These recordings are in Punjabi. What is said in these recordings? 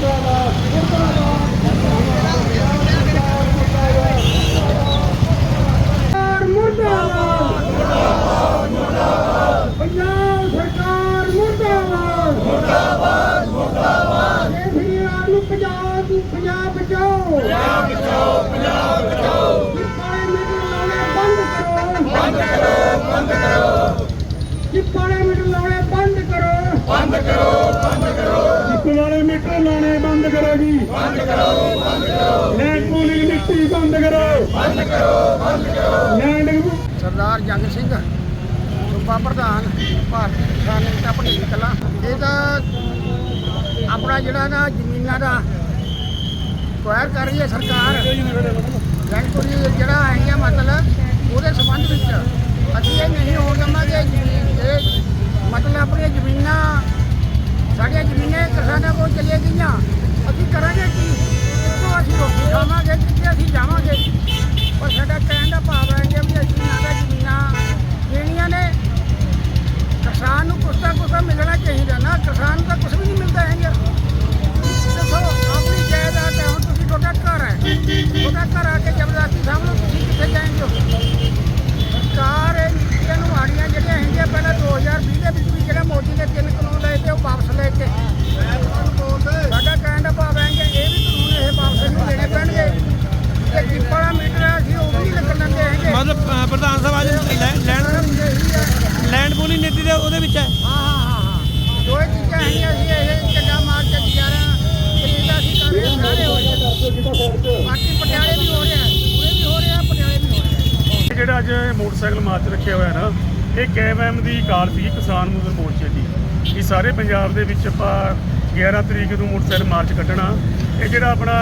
ਸਰਕਾਰ ਮੁਰਦਾਬਾਦ ਪੰਜਾਬ ਸਰਕਾਰ ਮੁਰਦਾਬਾਦ ਮੁਰਦਾਬਾਦ ਮੁਰਦਾਬਾਦ ਇਹ ਫਿਰਿਆਦ ਨੂੰ ਪੰਜਾਬ ਨੂੰ ਪੰਜਾਬ ਬਚਾਓ ਪੰਜਾਬ ਬਚਾਓ ਪੰਜਾਬ ਬਚਾਓ ਕਿਪਾਲੇ ਮੀਟਰ ਲਾਉਣੇ ਬੰਦ ਕਰੋ ਬੰਦ ਕਰੋ ਬੰਦ ਕਰੋ ਕਿਪਾਲੇ ਮੀਟਰ ਲਾਉਣੇ ਬੰਦ ਕਰੋ ਬੰਦ ਕਰੋ ਬੰਦ ਕਰੋ ਕਿਪਾਲੇ ਮੀਟਰ ਲਾਉਣੇ ਬੰਦ ਬੰਦ ਕਰੋ ਬੰਦ ਕਰੋ ਲੈਂਡ ਪੂਲਿੰਗ ਨੀਤੀ ਬੰਦ ਕਰੋ। ਬੰਦ ਕਰੋ ਬੰਦ ਕਰੋ ਲੈਂਡ ਸਰਦਾਰ ਜੰਗ ਸਿੰਘ, ਸੂਬਾ ਪ੍ਰਧਾਨ, ਭਾਰਤੀ ਕਿਸਾਨ ਏਕਤਾ ਭਟੇਲੀ ਕਲਾਂ। ਇਹਦਾ ਆਪਣਾ ਜਿਹੜਾ ਨਾ ਜ਼ਮੀਨਾਂ ਦਾ ਕੁਆਇਰ ਕਰ ਰਹੀ ਹੈ ਸਰਕਾਰ। ਲੈਂਡਪੁਰੀ ਜਿਹੜਾ ਹੈਗਾ ਮਤਲਬ, ਉਹਦੇ ਸੰਬੰਧ ਵਿੱਚ ਅਸੀਂ ਇਹ ਨਹੀਂ ਹੋਣ ਦੇਵਾਂਗੇ ਇਹ ਮਤਲਬ ਆਪਣੀਆਂ ਜ਼ਮੀਨਾਂ, ਸਾਡੀਆਂ ਜ਼ਮੀਨਾਂ ਕਿਸਾਨਾਂ ਕੋਲ ਚਲੀਆਂ ਗਈਆਂ। ਅਸੀਂ ਕਰਾਂਗੇ ਕੀ? ਕਿੱਥੋਂ ਅਸੀਂ ਰੋਟੀ ਖਾਵਾਂਗੇ? ਕਿੱਥੇ ਅਸੀਂ ਜਾਵਾਂਗੇ ਪਰ ਸਾਡਾ ਕਹਿਣ ਦਾ ਭਾਵ ਹੈ ਕਿ ਵੀ ਅਸੀਂ ਨਾ ਤਾਂ ਜ਼ਮੀਨਾਂ ਲੈਣੀਆਂ ਨੇ ਕਿਸਾਨ ਨੂੰ ਕੁਛ ਤਾਂ ਕੁਛ ਤਾਂ ਮਿਲਣਾ ਚਾਹੀਦਾ ਨਾ ਕਿਸਾਨ ਨੂੰ ਤਾਂ ਕੁਛ ਵੀ ਨਹੀਂ ਮਿਲਦਾ ਹੈਗਾ ਦੱਸੋ ਆਪਣੀ ਜਾਇਦਾਦ ਹੈ ਹੁਣ ਤੁਸੀਂ ਤੁਹਾਡਾ ਘਰ ਹੈ ਤੁਹਾਡਾ ਘਰ ਆ ਕੇ ਜ਼ਬਰਦਸਤੀ ਸਾਹਮਣੇ ਤੁਸੀਂ ਕਿੱਥੇ ਜਾਏਂਗੇ ਹੋ? ਸਰਕਾਰ ਇਹ ਨੀਤੀਆਂ ਨੂੰ ਆੜੀਆਂ ਜਿਹੜੀਆਂ ਹੈਗੀਆਂ ਪਹਿਲਾਂ 2020 ਦੇ ਵਿੱਚ ਵੀ ਜਿਹੜਾ ਮੋਦੀ ਨੇ ਤਿੰਨ ਕਾਨੂੰਨ ਲਏ ਤੇ ਉਹ ਵਾਪਸ ਲੈ ਕੇ ਸਾਡਾ ਕਹਿਣ ਦਾ ਭਾਵ ਹੈ ਕਿ ਇਹ ਵੀ ਕਾਨੂੰਨ ਇਹ ਵਾਪਸ ਨੂੰ ਲੈਣੇ ਪੈਣਗੇ ਤੇ ਜਿੱਪਾਲਾ ਮੀਟਰ ਆ, ਅਸੀਂ ਉਹ ਵੀ ਨਹੀਂ ਲੱਗਣ ਦਿੰਦੇ ਹੈਗੇ ਮਤਲਬ ਅ, ਪ੍ਰਧਾਨ ਸਾਹਿਬ ਅੱਜ ਲੈਂਡ ਇਹੀ ਲੈਂਡ ਪੂਲਿੰਗ ਨੀਤੀ ਦੇ ਉਹਦੇ ਵਿੱਚ ਹੈ। ਹਾਂ ਹਾਂ ਹਾਂ ਹਾਂ। ਦੋ ਹੀ ਚੀਜ਼ਾਂ ਹੈਗੀਆਂ ਸੀ ਇਹ ਚੱਡਾ ਮਾਰ ਕੇ ਗੁਜ਼ਾਰਾ ਕੈਨੇਡਾ ਸੀ ਕਰ ਰਹੇ ਸਾਰੇ ਹੋ ਰਹੇ ਬਾਕੀ ਪਟਿਆਲੇ ਵੀ ਹੋ ਰਿਹਾ ਪੂਰੇ ਵੀ ਹੋ ਰਿਹਾ ਪਟਿਆਲੇ ਵੀ ਹੋ ਰਿਹਾ। ਇਹ ਜਿਹੜਾ ਅੱਜ ਮੋਟਰਸਾਈਕਲ ਮਾਰਚ ਰੱਖਿਆ ਹੋਇਆ ਨਾ ਇਹ ਕੇਐਮਐਮ ਦੀ ਕਾਲ ਸੀ ਕਿਸਾਨ ਮਜ਼ਦੂਰ ਮੋਰਚੇ ਦੀ। ਕਿ ਸਾਰੇ ਪੰਜਾਬ ਦੇ ਵਿੱਚ ਆਪਾਂ 11 ਤਰੀਕ ਨੂੰ ਮੋਟਰਸਾਈਕਲ ਮਾਰਚ ਕੱਢਣਾ। ਇਹ ਜਿਹੜਾ ਆਪਣਾ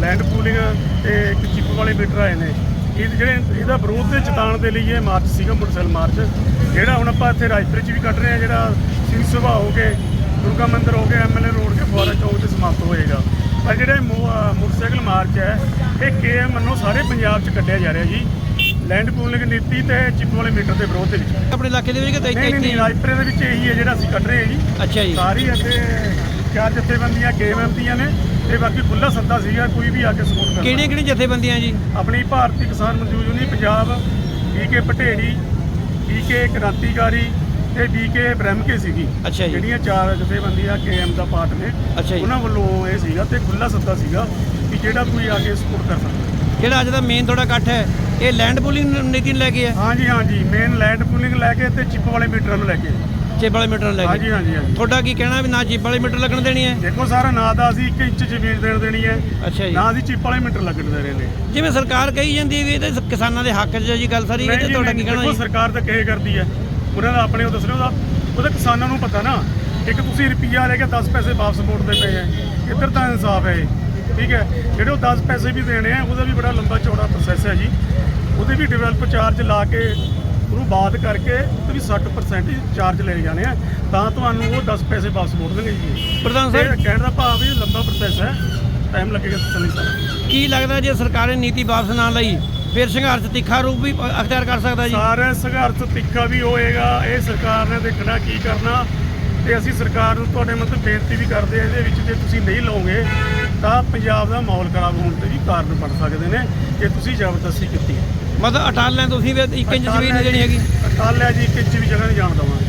ਲੈਂਡ ਪੂਲਿੰਗ ਤੇ ਇੱਕ ਚਿੱਪ ਵਾਲੇ ਮੀਟਰ ਆਏ ਨੇ। ਇਹ ਜਿਹੜੇ ਇਹਦਾ ਵਿਰੋਧ ਦੇ ਚੇਤਾਵਨੀ ਦੇ ਲਈ ਇਹ ਮਾਰਚ ਸੀਗਾ ਮੋਟਰਸਾਈਕਲ ਮਾਰਚ। ਜਿਹੜਾ ਹੁਣ ਆਪਾਂ ਇੱਥੇ ਰਾਜਪੁਰ 'ਚ ਵੀ ਕੱਢ ਰਹੇ ਹਾਂ ਜਿਹੜਾ ਸਿੰਘ ਸਭਾ ਹੋ ਕੇ ਦੁਰਗਾ ਮੰਦਿਰ ਹੋ ਕੇ ਐਮਐਲਏ ਰੋਡ ਕੇ ਫੁਆਰਾ ਚੌਕ ਤੇ ਸਮਾਪਤ ਹੋਏਗਾ। ਪਰ ਜਿਹੜਾ ਮੋਟਰਸਾਈਕਲ ਮਾਰਚ ਹੈ ਇਹ ਕੇਐਮ ਵੱਲੋਂ ਸਾਰੇ ਪੰਜਾਬ 'ਚ ਕੱਢਿਆ ਜਾ ਰਿਹਾ ਜੀ। ਲੈਂਡ ਪੂਲਿੰਗ ਨੀਤੀ ਤੇ ਚਿੱਪ ਵਾਲੇ ਮੀਟਰ ਦੇ ਵਿਰੋਧ ਦੇ ਵਿੱਚ। ਆਪਣੇ ਇਲਾਕੇ ਦੇ ਵਿੱਚ ਕਿ ਨਹੀਂ ਇੱਥੇ ਨਹੀਂ ਰਾਜਪੁਰੇ ਦੇ ਵਿੱਚ ਇਹੀ ਹੈ ਜਿਹੜਾ ਅਸੀਂ ਕੱਢ ਰਹੇ ਹਾਂ ਜੀ। ਅੱਛਾ ਜੀ। ਸਾਰੀ ਇੱਥੇ ਚਾਰ ਜਥੇਬੰਦੀਆਂ ਕੇਐਮ ਦੀਆਂ ਨੇ ਤੇ ਬਾਕੀ ਖੁੱਲਾ ਸੱਦਾ ਸੀਗਾ ਕੋਈ ਵੀ ਆ ਕੇ ਸਪੋਰਟ ਕਰ ਕਿਹੜੀਆਂ ਕਿਹੜੀਆਂ ਜਥੇਬੰਦੀਆਂ ਜੀ? ਆਪਣੀ Bharti Kisan Mazdoor union Punjab BK Pateri BK Krantikari ਤੇ ਬੀਕੇ ਬ੍ਰਹਮਕੇ ਸੀਗੀ। ਅੱਛਾ ਜੀ। ਜਿਹੜੀਆਂ ਚਾਰ ਜਥੇਬੰਦੀਆਂ ਕੇਐਮ ਦਾ ਪਾਰਟ ਨੇ ਅੱਛਾ ਜੀ। ਉਹਨਾਂ ਵੱਲੋਂ ਇਹ ਸੀਗਾ ਤੇ ਖੁੱਲਾ ਸੱਦਾ ਸੀਗਾ ਕਿ ਜਿਹੜਾ ਕੋਈ ਆ ਕੇ ਸਪੋਰਟ ਕਰ ਸਕਦਾ। ਜਿਹੜਾ ਅੱਜ ਦਾ ਮੇਨ ਤੁਹਾਡਾ ਇਕੱਠ ਹੈ? ਇਹ ਲੈਂਡ ਪੂਲਿੰਗ ਨੀਤੀ ਨੂੰ ਲੈ ਕੇ ਹੈ? ਹਾਂਜੀ ਹਾਂਜੀ। ਮੇਨ ਲੈਂਡ ਪੂਲਿੰਗ ਲੈ ਕੇ ਤੇ ਚਿੱਪ ਵਾਲੇ ਮੀਟਰਾਂ ਨੂੰ ਲੈ ਕੇ। ਚਿੱਪ ਵਾਲੇ ਮੀਟਰ ਲੈ ਹਾਂਜੀ ਕੇ। ਹਾਂਜੀ ਹਾਂਜੀ ਤੁਹਾਡਾ ਕੀ ਕਹਿਣਾ ਵੀ ਨਾ ਚਿੱਪ ਵਾਲੇ ਮੀਟਰ ਲੱਗਣ ਦੇਣੀ ਹੈ? ਦੇਖੋ ਸਾਰਾ ਨਾ ਦਾ ਅਸੀਂ 1 ਇੰਚ ਜ਼ਮੀਨ ਦੇਣ ਦੇਣੀ ਹੈ। ਅੱਛਾ ਜੀ। ਨਾ ਅਸੀਂ ਚਿੱਪ ਵਾਲੇ ਮੀਟਰ ਲੱਗਣ ਦੇ ਰਹੇ ਨੇ। ਜਿਵੇਂ ਸਰਕਾਰ ਕਹੀ ਜਾਂਦੀ ਵੀ ਇਹ ਤਾਂ ਕਿਸਾਨਾਂ ਦੇ ਹੱਕ 'ਚ ਹੈ ਜੀ ਗੱਲ ਸਾਰੀ ਇਹ ਤੇ ਤੁਹਾਡਾ ਕੀ ਕਹਿਣਾ ਦੇਖੋ ਜੀ? ਸਰਕਾਰ ਤਾਂ ਕਹੇ ਕਰਦੀ ਹੈ। ਉਹਨਾਂ ਦਾ ਆਪਣੇ ਉਹ ਦੱਸ ਰਹੇ ਉਹਦਾ ਉਹਦਾ ਕਿਸਾਨਾਂ ਨੂੰ ਪਤਾ ਨਾ ਇੱਕ ਤੁਸੀਂ ਰੁਪਈਆ ਲੈ ਕੇ 10 ਪੈਸੇ ਵਾਪਸ ਮੋੜਦੇ ਪਏ ਹੈ। ਇੱਧਰ ਤਾਂ ਇਨਸਾਫ ਹੈ ਇਹ, ਠੀਕ ਹੈ। ਜਿਹੜੇ ਉਹ 10 ਪੈਸੇ ਵੀ ਦੇਣੇ ਆ ਉਹਦਾ ਵੀ ਬੜਾ ਲੰਬਾ ਚੌੜਾ ਪ੍ਰੋਸੈਸ ਹੈ ਜੀ। ਉਹਦੇ ਵੀ ਡਿਵੈਲਪ ਚਾਰਜ ਲਾ ਕੇ ਉਹਨੂੰ ਬਾਅਦ ਕਰਕੇ ਵੀ 60% ਹੀ ਚਾਰਜ ਲਏ ਜਾਣੇ ਆ ਤਾਂ ਤੁਹਾਨੂੰ ਉਹ 10 ਪੈਸੇ ਵਾਪਸ ਮੋੜ ਦੇਣਗੇ ਜੀ। ਪ੍ਰਧਾਨ ਤੇ ਸਾਹਿਬ ਕਹਿਣ ਦਾ ਭਾਵ ਇਹ ਲੰਬਾ ਪ੍ਰੋਸੈਸ ਹੈ ਟਾਈਮ ਲੱਗੇਗਾ ਤਸੱਲੀ ਸਾਰਾ। ਕੀ ਲੱਗਦਾ ਜੇ ਸਰਕਾਰ ਨੇ ਨੀਤੀ ਵਾਪਸ ਨਾ ਲਈ ਫਿਰ ਸੰਘਰਸ਼ ਤਿੱਖਾ ਰੂਪ ਵੀ ਅਖਤਿਆਰ ਕਰ ਸਕਦਾ ਜੀ? ਸਾਰੇ ਸੰਘਰਸ਼ ਤਿੱਖਾ ਵੀ ਹੋਏਗਾ ਇਹ ਸਰਕਾਰ ਨੇ ਦੇਖਣਾ ਕੀ ਕਰਨਾ ਤੇ ਅਸੀਂ ਸਰਕਾਰ ਨੂੰ ਤੁਹਾਡੇ ਮਤਲਬ ਬੇਨਤੀ ਵੀ ਕਰਦੇ ਆ ਇਹਦੇ ਵਿੱਚ ਜੇ ਤੁਸੀਂ ਨਹੀਂ ਲਓਗੇ ਤਾਂ ਪੰਜਾਬ ਦਾ ਮਾਹੌਲ ਖਰਾਬ ਹੋਣ ਦੇ ਵੀ ਕਾਰਨ ਬਣ ਸਕਦੇ ਨੇ ਜੇ ਤੁਸੀਂ ਜ਼ਬਰਦਸਤੀ ਕੀਤੀ ਹੈ। ਮਤਲਬ ਅਟਾਲ ਤੁਸੀਂ ਵੀ ਇੰਚ ਜ਼ਮੀਨ ਨਹੀਂ ਦੇਣੀ ਹੈਗੀ। ਕੱਲ ਹੈ ਜੀ ਇੱਕ ਇੰਚ ਵੀ ਜਗ੍ਹਾ ਨਹੀਂ ਜਾਣ ਦੇਵਾਂਗੇ।